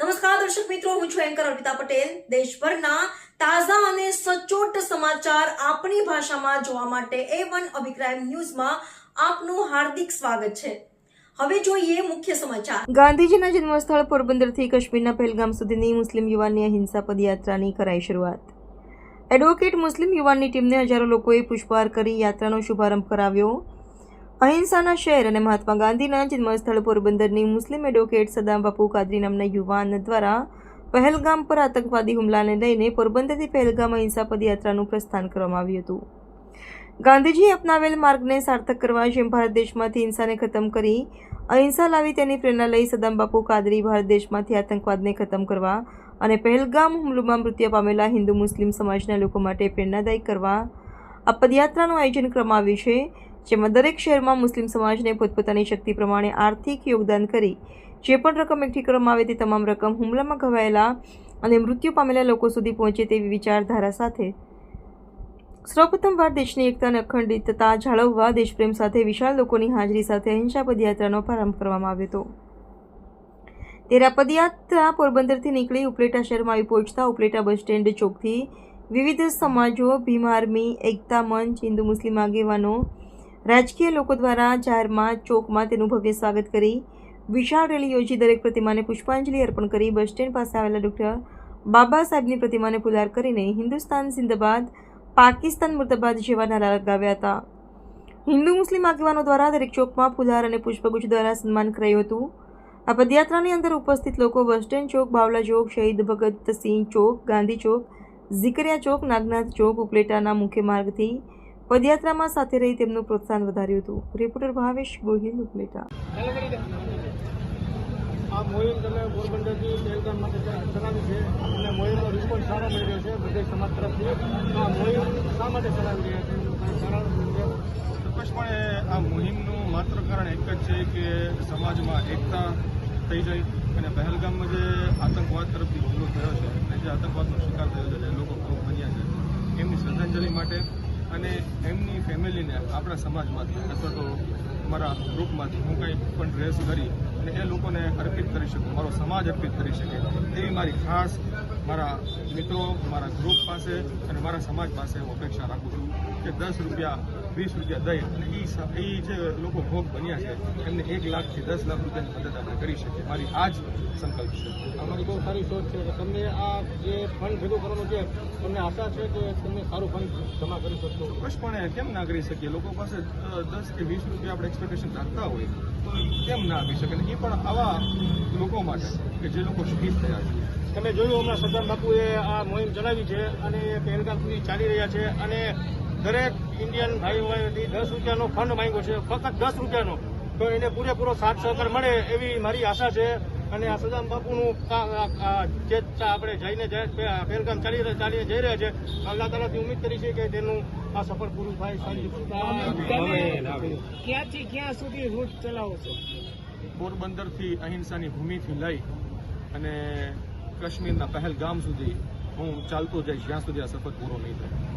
નમસ્કાર, દર્શક મિત્રો, હું છું એન્કર અર્પિતા પટેલ. દેશભરના તાજા અને સચોટ સમાચાર આપણી ભાષામાં જોવા માટે એ વન અભિપ્રાય ન્યૂઝમાં આપનું હાર્દિક સ્વાગત છે. હવે જોઈએ મુખ્ય સમાચાર. ગાંધીજીના જન્મસ્થળ પોરબંદરથી કાશ્મીરના પહેલગામ સુધીની મુસ્લિમ યુવાનની અહિંસા પદયાત્રાની કરાઈ શરૂઆત. એડવોકેટ મુસ્લિમ યુવાનની ટીમને હજારો લોકોએ પુષ્પહાર કરી યાત્રાનો શુભારંભ કરાવ્યો. અહિંસાના શહેર અને મહાત્મા ગાંધીના જન્મસ્થળ પોરબંદરની મુસ્લિમ એડવોકેટ સદામ બાપુ કાદરી નામના યુવાન દ્વારા પહેલગામ પર આતંકવાદી હુમલાને લઈને પોરબંદરથી પહેલગામ અહિંસા પદયાત્રાનું પ્રસ્થાન કરવામાં આવ્યું હતું. ગાંધીજીએ અપનાવેલ માર્ગને સાર્થક કરવા જેમ ભારત દેશમાંથી હિંસાને ખતમ કરી અહિંસા લાવી તેની પ્રેરણા લઈ સદામ બાપુ કાદરી ભારત દેશમાંથી આતંકવાદને ખતમ કરવા અને પહેલગામ હુમલુમાં મૃત્યુ પામેલા હિન્દુ મુસ્લિમ સમાજના લોકો માટે પ્રેરણાદાયી કરવા આ પદયાત્રાનું આયોજન કરવામાં આવ્યું છે. જેમાં દરેક શહેરમાં મુસ્લિમ સમાજને પોતપોતાની શક્તિ પ્રમાણે આર્થિક યોગદાન કરી જે પણ રકમ એકઠી કરવામાં આવે તે તમામ રકમ હુમલામાં ઘવાયેલા અને મૃત્યુ પામેલા લોકો સુધી પહોંચે તેવી વિચારધારા સાથે. સૌપ્રથમવાર દેશની એકતા અને અખંડિતતા જાળવવા દેશપ્રેમ સાથે વિશાળ લોકોની હાજરી સાથે અહિંસા પદયાત્રાનો પ્રારંભ કરવામાં આવ્યો હતો. તેરા પદયાત્રા પોરબંદરથી નીકળી ઉપલેટા શહેરમાં આવી પહોંચતા ઉપલેટા બસ સ્ટેન્ડ ચોકથી વિવિધ સમાજો, ભીમ આર્મી, એકતા મંચ, હિન્દુ મુસ્લિમ આગેવાનો રાજકીય લોકો દ્વારા જાહેરમાં ચોકમાં તેનું ભવ્ય સ્વાગત કરી વિશાળ રેલી યોજી દરેક પ્રતિમાને પુષ્પાંજલિ અર્પણ કરી બસ સ્ટેન્ડ પાસે આવેલા ડૉક્ટર બાબા સાહેબની પ્રતિમાને ફુલાર કરીને હિન્દુસ્તાન સિંદાબાદ પાકિસ્તાન મુર્દાબાદ જેવા નારા લગાવ્યા હતા. હિન્દુ મુસ્લિમ આગેવાનો દ્વારા દરેક ચોકમાં ફુલાર અને પુષ્પગુચ્છ દ્વારા સન્માન કરાયું હતું. આ પદયાત્રાની અંદર ઉપસ્થિત લોકો બસ સ્ટેન્ડ ચોક, બાવલા ચોક, શહીદ ભગતસિંહ ચોક, ગાંધી ચોક, ઝીકરિયા ચોક, નાગનાથ ચોક, ઉપલેટાના મુખ્ય માર્ગથી પદયાત્રામાં સાથે રહી તેમનું પ્રોત્સાહન વધાર્યું હતું. રિપોર્ટર ભાવેશ ગોહિલ ઉપલેટા. આ મોહિમ તમે પોરબંદરથી પહેલગામ માટે ચલાવી છે અને મોહિમનો રિસ્પોન્સ સારો મળી રહ્યો છે બધે સમાજ તરફથી. આ મોહિમ શા માટે ચલાવી રહ્યા છે? ચોક્કસપણે આ મુહિમનું માત્ર કારણ એક જ છે કે સમાજમાં એકતા થઈ જાય અને પહેલગામમાં જે આતંકવાદ તરફથી હુમલો થયો છે અને જે આતંકવાદનો શિકાર થયો છે જે લોકો બન્યા છે એમની શ્રદ્ધાંજલિ માટે અને એમની ફેમિલીને આપણા સમાજમાંથી અથવા તો મારા ગ્રુપમાંથી હું કંઈ પણ ડ્રેસ કરી અને એ લોકોને અર્પિત કરી શકું, મારો સમાજ અર્પિત કરી શકે. એવી મારી ખાસ મારા મિત્રો, મારા ગ્રુપ પાસે અને મારા સમાજ પાસે હું અપેક્ષા રાખું છું. કે દસ રૂપિયા વીસ રૂપિયા દઈ અને એ જે લોકો ભોગ બન્યા છે એમને એક લાખથી દસ લાખ રૂપિયાની મદદ આપણે કરી શકીએ. મારી આ જ સંકલ્પ છે. અમારી બહુ સારી સોચ છે તમને આ જે ફંડ ભેગું કરવાનું છે તમને આશા છે કે તમે સારું ફંડ જમા કરી શકશો? ચોક્કસપણે કેમ ના કરી શકીએ? લોકો પાસે દસ કે વીસ રૂપિયા આપણે એક્સપેક્ટેશન રાખતા હોય તો કેમ ના આપી શકે? એ પણ આવા લોકો માટે કે જે લોકો શહીદ થયા છે. તમે જોયું હમણાં સરદાર બાપુએ આ મોહિમ ચલાવી છે અને એ પહેલગામ સુધી ચાલી રહ્યા છે અને દરેક ઇન્ડિયન ભાઈઓએ દસ રૂપિયાનો ફંડ માંગ્યો છે ફક્ત દસ રૂપિયાનો. તો એને પૂરેપૂરો સાથ સહકાર મળે એવી મારી આશા છે. અને આ સદામ બાપુનું જે આપણે જઈને પહેલગામ ચાલી રહ્યા- ચાલીને જઈ રહ્યા છે અલ્લાહ તાલાથી ઉમ્મીદ કરી છે કે તેનું આ સફળ પૂરું થાય. ક્યાંથી ક્યાં સુધી રૂટ ચલાવો છો? પોરબંદરથી અહિંસાની ભૂમિથી લઈ અને કાશ્મીરના પહેલગામ સુધી હું ચાલતો જઈશ જ્યાં સુધી આ સફર પૂરો નહીં થાય.